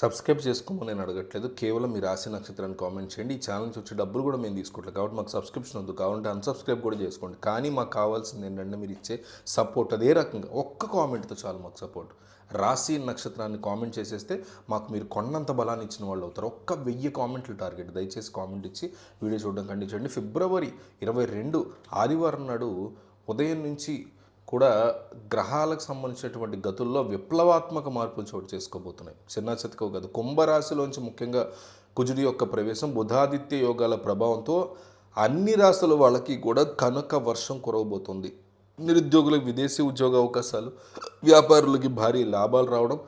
Subscribe చేసుకోమని నేను అడగట్లేదు. కేవలం మీ రాశి నక్షత్రాన్ని కామెంట్ చేయండి. ఈ ఛానల్ నుంచి వచ్చే డబ్బులు కూడా మేము తీసుకోవట్లేదు. కాబట్టి మాకు సబ్స్క్రిప్షన్ వద్దు. కావాలంటే అన్సబ్స్క్రైబ్ కూడా చేసుకోండి. కానీ మాకు కావాల్సింది ఏంటంటే మీరు ఇచ్చే సపోర్ట్ అదే రకంగా. ఒక్క కామెంట్తో చాలు మాకు సపోర్ట్ రాశి నక్షత్రాన్ని కామెంట్ చేసేస్తే మాకు మీరు కొన్నంత బలాన్ని ఇచ్చిన వాళ్ళు అవుతారు. ఒక్క వెయ్యి కామెంట్లు టార్గెట్. దయచేసి కామెంట్ ఇచ్చి వీడియో చూడడం ఖండించండి. ఫిబ్రవరి ఇరవై రెండు ఆదివారం నాడు ఉదయం నుంచి కూడా గ్రహాలకు సంబంధించినటువంటి గతుల్లో విప్లవాత్మక మార్పులు చోటు చేసుకోబోతున్నాయి. చిన్న చితకవు కాదు కుంభరాశిలోంచి ముఖ్యంగా కుజుడి యొక్క ప్రవేశం బుధాదిత్య యోగాల ప్రభావంతో అన్ని రాశుల వాళ్ళకి కూడా కనుక వర్షం కురవబోతుంది. నిరుద్యోగులకు విదేశీ ఉద్యోగ అవకాశాలు వ్యాపారులకి భారీ లాభాలు రావడం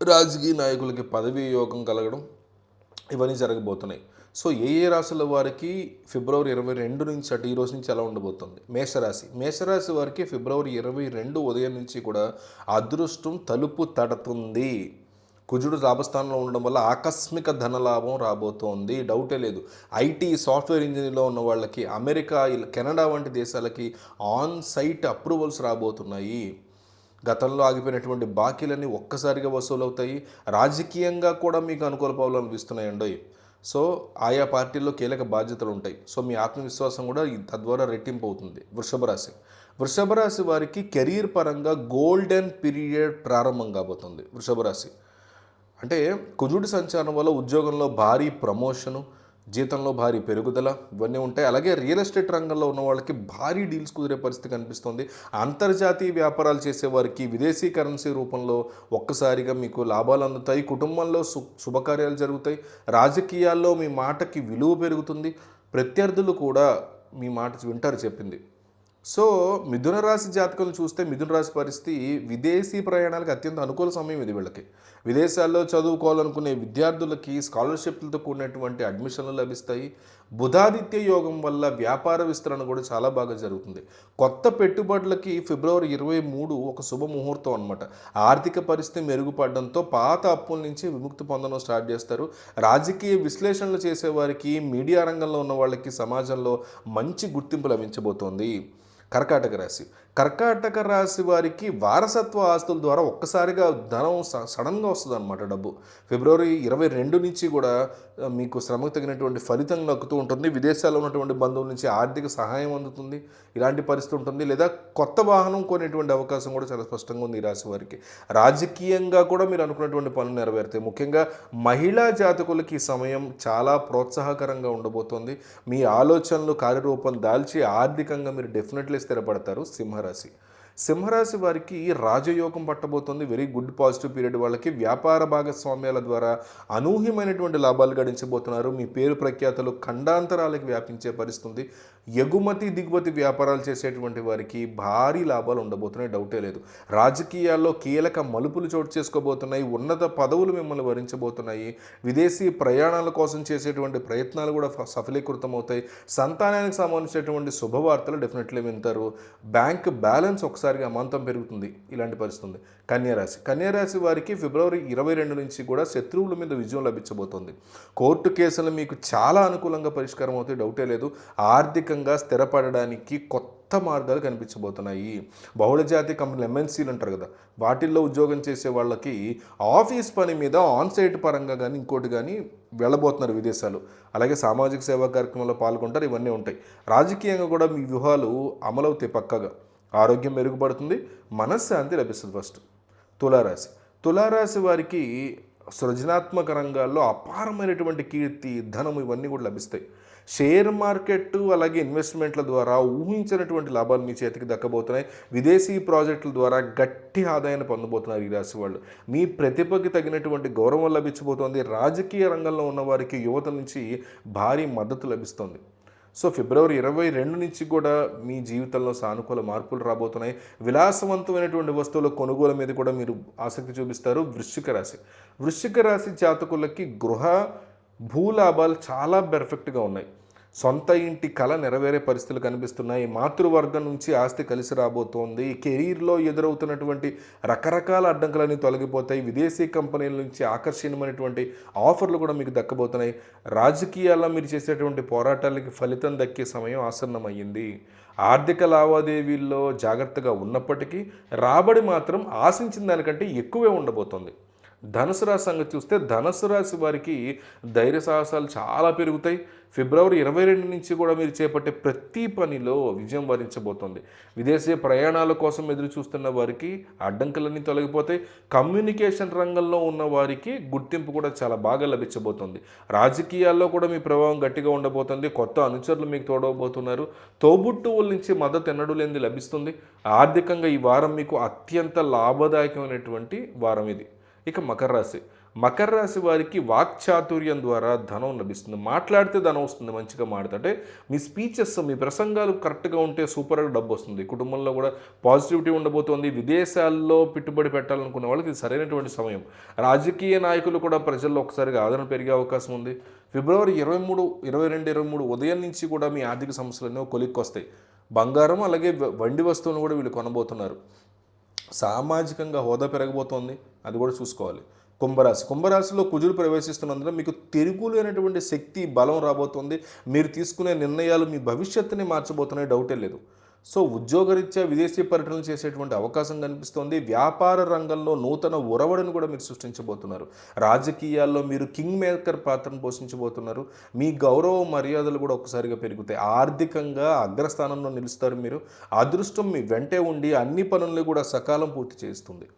రాజకీయ నాయకులకి పదవీ యోగం కలగడం ఇవన్నీ జరగబోతున్నాయి. సో ఏ ఏ రాశుల వారికి ఫిబ్రవరి ఇరవై రెండు నుంచి అటు ఈ రోజు నుంచి ఎలా ఉండబోతుంది? మేషరాశి. మేషరాశి వారికి ఫిబ్రవరి ఇరవై రెండు ఉదయం నుంచి కూడా అదృష్టం తలుపు తడుతుంది. కుజుడు లాభస్థానంలో ఉండడం వల్ల ఆకస్మిక ధనలాభం రాబోతోంది. డౌటే లేదు. ఐటీ సాఫ్ట్వేర్ ఇంజనీర్లో ఉన్న వాళ్ళకి అమెరికా కెనడా వంటి దేశాలకి ఆన్ సైట్ అప్రూవల్స్ రాబోతున్నాయి. గతంలో ఆగిపోయినటువంటి బాకీలన్నీ ఒక్కసారిగా వసూలవుతాయి. రాజకీయంగా కూడా మీకు అనుకూల పావులు అనిపిస్తున్నాయండి. సో ఆయా పార్టీల్లో కీలక బాధ్యతలు ఉంటాయి. సో మీ ఆత్మవిశ్వాసం కూడా తద్వారా రెట్టింపు అవుతుంది. వృషభ రాశి. వృషభ రాశి వారికి కెరీర్ పరంగా గోల్డెన్ పీరియడ్ ప్రారంభం కాబోతుంది. వృషభ రాశి. అంటే కుజుడి సంచారం వల్ల ఉద్యోగంలో భారీ ప్రమోషను జీతంలో భారీ పెరుగుదల ఇవన్నీ ఉంటాయి. అలాగే రియల్ ఎస్టేట్ రంగంలో ఉన్న వాళ్ళకి భారీ డీల్స్ కుదిరే పరిస్థితి కనిపిస్తుంది. అంతర్జాతీయ వ్యాపారాలు చేసే వారికి విదేశీ కరెన్సీ రూపంలో ఒక్కసారిగా మీకు లాభాలు అందుతాయి. కుటుంబంలో సు శుభకార్యాలు జరుగుతాయి. రాజకీయాల్లో మీ మాటకి విలువ పెరుగుతుంది. ప్రత్యర్థులు కూడా మీ మాట వింటారు చెప్పింది. సో మిథున రాశి జాతకులను చూస్తే మిథున రాశి పరిస్థితి విదేశీ ప్రయాణాలకు అత్యంత అనుకూల సమయం ఇది వీళ్ళకి. విదేశాల్లో చదువుకోవాలనుకునే విద్యార్థులకి స్కాలర్షిప్లతో కూడినటువంటి అడ్మిషన్లు లభిస్తాయి. బుధాదిత్య యోగం వల్ల వ్యాపార విస్తరణ కూడా చాలా బాగా జరుగుతుంది. కొత్త పెట్టుబడులకి ఫిబ్రవరి ఇరవై మూడు ఒక శుభ ముహూర్తం అనమాట ఆర్థిక పరిస్థితి మెరుగుపడడంతో పాత అప్పుల నుంచి విముక్తి పొందడం స్టార్ట్ చేస్తారు. రాజకీయ విశ్లేషణలు చేసేవారికి మీడియా రంగంలో ఉన్న వాళ్ళకి సమాజంలో మంచి గుర్తింపు లభించబోతోంది. కర్కాటక రాశి కర్కాటక రాశి వారికి వారసత్వ ఆస్తుల ద్వారా ఒక్కసారిగా ధనం స- సడన్గా వస్తుంది అనమాట డబ్బు. ఫిబ్రవరి ఇరవై రెండు నుంచి కూడా మీకు శ్రమకు తగినటువంటి ఫలితం లక్కుతూ ఉంటుంది. విదేశాల్లో ఉన్నటువంటి బంధువుల నుంచి ఆర్థిక సహాయం అందుతుంది. ఇలాంటి పరిస్థితి ఉంటుంది. లేదా కొత్త వాహనం కొనేటువంటి అవకాశం కూడా చాలా స్పష్టంగా ఉంది ఈ రాశి వారికి. రాజకీయంగా కూడా మీరు అనుకున్నటువంటి పనులు నెరవేరుతాయి. ముఖ్యంగా మహిళా జాతకులకి ఈ సమయం చాలా ప్రోత్సాహకరంగా ఉండబోతోంది. మీ ఆలోచనలు కార్యరూపం దాల్చి ఆర్థికంగా మీరు డెఫినెట్లీ స్థిరపడతారు. సింహరాశి సింహరాశి వారికి రాజయోగం పట్టబోతుంది. వెరీ గుడ్ పాజిటివ్ పీరియడ్ వాళ్ళకి. వ్యాపార భాగస్వామ్యాల ద్వారా అనూహ్యమైనటువంటి లాభాలు గడించబోతున్నారు. మీ పేరు ప్రఖ్యాతలు ఖండాంతరాలకు వ్యాపించే పరిస్థితుంది. ఎగుమతి దిగుమతి వ్యాపారాలు చేసేటువంటి వారికి భారీ లాభాలు ఉండబోతున్నాయి. డౌటే లేదు. రాజకీయాల్లో కీలక మలుపులు చోటు చేసుకోబోతున్నాయి. ఉన్నత పదవులు మిమ్మల్ని వరించబోతున్నాయి. విదేశీ ప్రయాణాల కోసం చేసేటువంటి ప్రయత్నాలు కూడా సఫలీకృతం అవుతాయి సంతానానికి సంబంధించినటువంటి శుభవార్తలు డెఫినెట్లీ వింటారు. బ్యాంక్ బ్యాలెన్స్ ఒకసారి ఒక్కసారిగా మంతం పెరుగుతుంది ఇలాంటి పరిస్థితి ఉంది కన్యారాశి. కన్యారాశి వారికి ఫిబ్రవరి ఇరవై రెండు నుంచి కూడా శత్రువుల మీద విజయం లభించబోతోంది. కోర్టు కేసులు మీకు చాలా అనుకూలంగా పరిష్కారం అవుతాయి డౌటే లేదు. ఆర్థికంగా స్థిరపడడానికి కొత్త మార్గాలు కనిపించబోతున్నాయి. బహుళజాతి కంపెనీలు ఎంఎన్సీలు అంటారు కదా వాటిల్లో ఉద్యోగం చేసే వాళ్ళకి ఆఫీస్ పని మీద ఆన్ సైట్ పరంగా కానీ ఇంకోటి కానీ వెళ్ళబోతున్నారు విదేశాలు. అలాగే సామాజిక సేవా కార్యక్రమంలో పాల్గొంటారు ఇవన్నీ ఉంటాయి. రాజకీయంగా కూడా మీ వ్యూహాలు అమలవుతాయి పక్కగా. ఆరోగ్యం మెరుగుపడుతుంది మనశ్శాంతి లభిస్తుంది ఫస్ట్ తులారాశి. తులారాశి వారికి సృజనాత్మక రంగాల్లో అపారమైనటువంటి కీర్తి ధనం ఇవన్నీ కూడా లభిస్తాయి. షేర్ మార్కెట్ అలాగే ఇన్వెస్ట్మెంట్ల ద్వారా ఊహించినటువంటి లాభాలు మీ చేతికి దక్కబోతున్నాయి. విదేశీ ప్రాజెక్టుల ద్వారా గట్టి ఆదాయాన్ని పొందబోతున్నారు ఈ రాశి వాళ్ళు. మీ ప్రతిభకి తగినటువంటి గౌరవం లభించబోతోంది. రాజకీయ రంగంలో ఉన్న వారికి యువత నుంచి భారీ మద్దతు లభిస్తుంది. సో ఫిబ్రవరి ఇరవై రెండు నుంచి కూడా మీ జీవితంలో సానుకూల మార్పులు రాబోతున్నాయి. విలాసవంతమైనటువంటి వస్తువుల కొనుగోలు మీద కూడా మీరు ఆసక్తి చూపిస్తారు. వృశ్చిక రాశి. వృశ్చిక రాశి జాతకులకి గృహ భూలాభాలు చాలా పెర్ఫెక్ట్గా ఉన్నాయి. సొంత ఇంటి కళ నెరవేరే పరిస్థితులు కనిపిస్తున్నాయి. మాతృవర్గం నుంచి ఆస్తి కలిసి రాబోతోంది. కెరీర్లో ఎదురవుతున్నటువంటి రకరకాల అడ్డంకులన్నీ తొలగిపోతాయి. విదేశీ కంపెనీల నుంచి ఆకర్షణీయమైనటువంటి ఆఫర్లు కూడా మీకు దక్కబోతున్నాయి. రాజకీయాల్లో మీరు చేసేటువంటి పోరాటాలకి ఫలితం దక్కే సమయం ఆసన్నమయ్యింది. ఆర్థిక లావాదేవీల్లో జాగ్రత్తగా ఉన్నప్పటికీ రాబడి మాత్రం ఆశించిన దానికంటే ఎక్కువే ఉండబోతోంది. ధనుసు రాశి సంగతి చూస్తే ధనుసు రాశి వారికి ధైర్య సాహసాలు చాలా పెరుగుతాయి. ఫిబ్రవరి ఇరవై రెండు నుంచి కూడా మీరు చేపట్టే ప్రతి పనిలో విజయం వరించబోతోంది. విదేశీ ప్రయాణాల కోసం ఎదురు చూస్తున్న వారికి అడ్డంకులన్నీ తొలగిపోతాయి. కమ్యూనికేషన్ రంగంలో ఉన్న వారికి గుర్తింపు కూడా చాలా బాగా లభించబోతుంది. రాజకీయాల్లో కూడా మీ ప్రభావం గట్టిగా ఉండబోతుంది. కొత్త అనుచరులు మీకు తోడవబోతున్నారు. తోబుట్టువుల నుంచి మద్దతు ఎన్నడూ లేనిది లభిస్తుంది. ఆర్థికంగా ఈ వారం మీకు అత్యంత లాభదాయకమైనటువంటి వారం ఇది. ఇక మకర రాశి. మకర రాశి వారికి వాక్చాతుర్యం ద్వారా ధనం లభిస్తుంది. మాట్లాడితే ధనం వస్తుంది మంచిగా మాట్లాడితే. మీ స్పీచెస్ మీ ప్రసంగాలు కరెక్ట్గా ఉంటే సూపర్గా డబ్బు వస్తుంది. కుటుంబంలో కూడా పాజిటివిటీ ఉండబోతోంది. విదేశాల్లో పెట్టుబడి పెట్టాలనుకునే వాళ్ళకి ఇది సరైనటువంటి సమయం. రాజకీయ నాయకులు కూడా ప్రజల్లో ఒకసారిగా ఆదరణ పెరిగే అవకాశం ఉంది. ఫిబ్రవరి ఇరవై మూడు ఇరవై రెండు ఇరవై మూడు ఉదయం నుంచి కూడా మీ ఆర్థిక సమస్యలన్నీ కొలిక్కొస్తాయి. బంగారం అలాగే వండి వస్తువులను కూడా వీళ్ళు కొనబోతున్నారు. సామాజికంగా హోదా పెరగబోతోంది అది కూడా చూసుకోవాలి. కుంభరాశి. కుంభరాశిలో కుజుడు ప్రవేశిస్తున్నందున మీకు తిరుగులేనటువంటి శక్తి బలం రాబోతోంది. మీరు తీసుకునే నిర్ణయాలు మీ భవిష్యత్తుని మార్చబోతున్నాయి డౌటే లేదు. సో ఉద్యోగరీత్యా విదేశీ పర్యటనలు చేసేటువంటి అవకాశం కనిపిస్తోంది. వ్యాపార రంగంలో నూతన ఉరవడిని కూడా మీరు సృష్టించబోతున్నారు. రాజకీయాల్లో మీరు కింగ్ మేకర్ పాత్రను పోషించబోతున్నారు. మీ గౌరవ మర్యాదలు కూడా ఒక్కసారిగా పెరుగుతాయి. ఆర్థికంగా అగ్రస్థానంలో నిలుస్తారు మీరు. అదృష్టం మీ వెంటే ఉండి అన్ని పనులను కూడా సకాలం పూర్తి చేస్తుంది.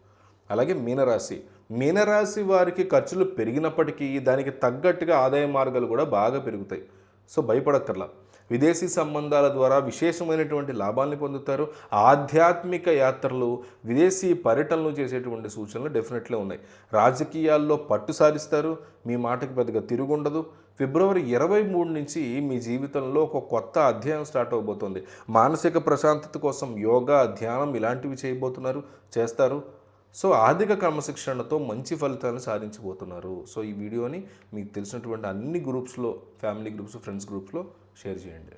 అలాగే మీనరాశి. మీనరాశి వారికి ఖర్చులు పెరిగినప్పటికీ దానికి తగ్గట్టుగా ఆదాయ మార్గాలు కూడా బాగా పెరుగుతాయి. సో భయపడక్కర్లా. విదేశీ సంబంధాల ద్వారా విశేషమైనటువంటి లాభాల్ని పొందుతారు. ఆధ్యాత్మిక యాత్రలు విదేశీ పర్యటనలు చేసేటువంటి సూచనలు డెఫినెట్లీ ఉన్నాయి. రాజకీయాల్లో పట్టు సాధిస్తారు. మీ మాటకి పెద్దగా తిరుగుండదు. ఫిబ్రవరి ఇరవై మూడు నుంచి మీ జీవితంలో ఒక కొత్త అధ్యాయం స్టార్ట్ అవబోతోంది. మానసిక ప్రశాంతత కోసం యోగా ధ్యానం ఇలాంటివి చేయబోతున్నారు చేస్తారు. సో ఆర్థిక క్రమశిక్షణతో మంచి ఫలితాలను సాధించబోతున్నారు. సో ఈ వీడియోని మీకు తెలిసినటువంటి అన్ని గ్రూప్స్లో ఫ్యామిలీ గ్రూప్స్ ఫ్రెండ్స్ గ్రూప్స్లో షేర్ చేయండి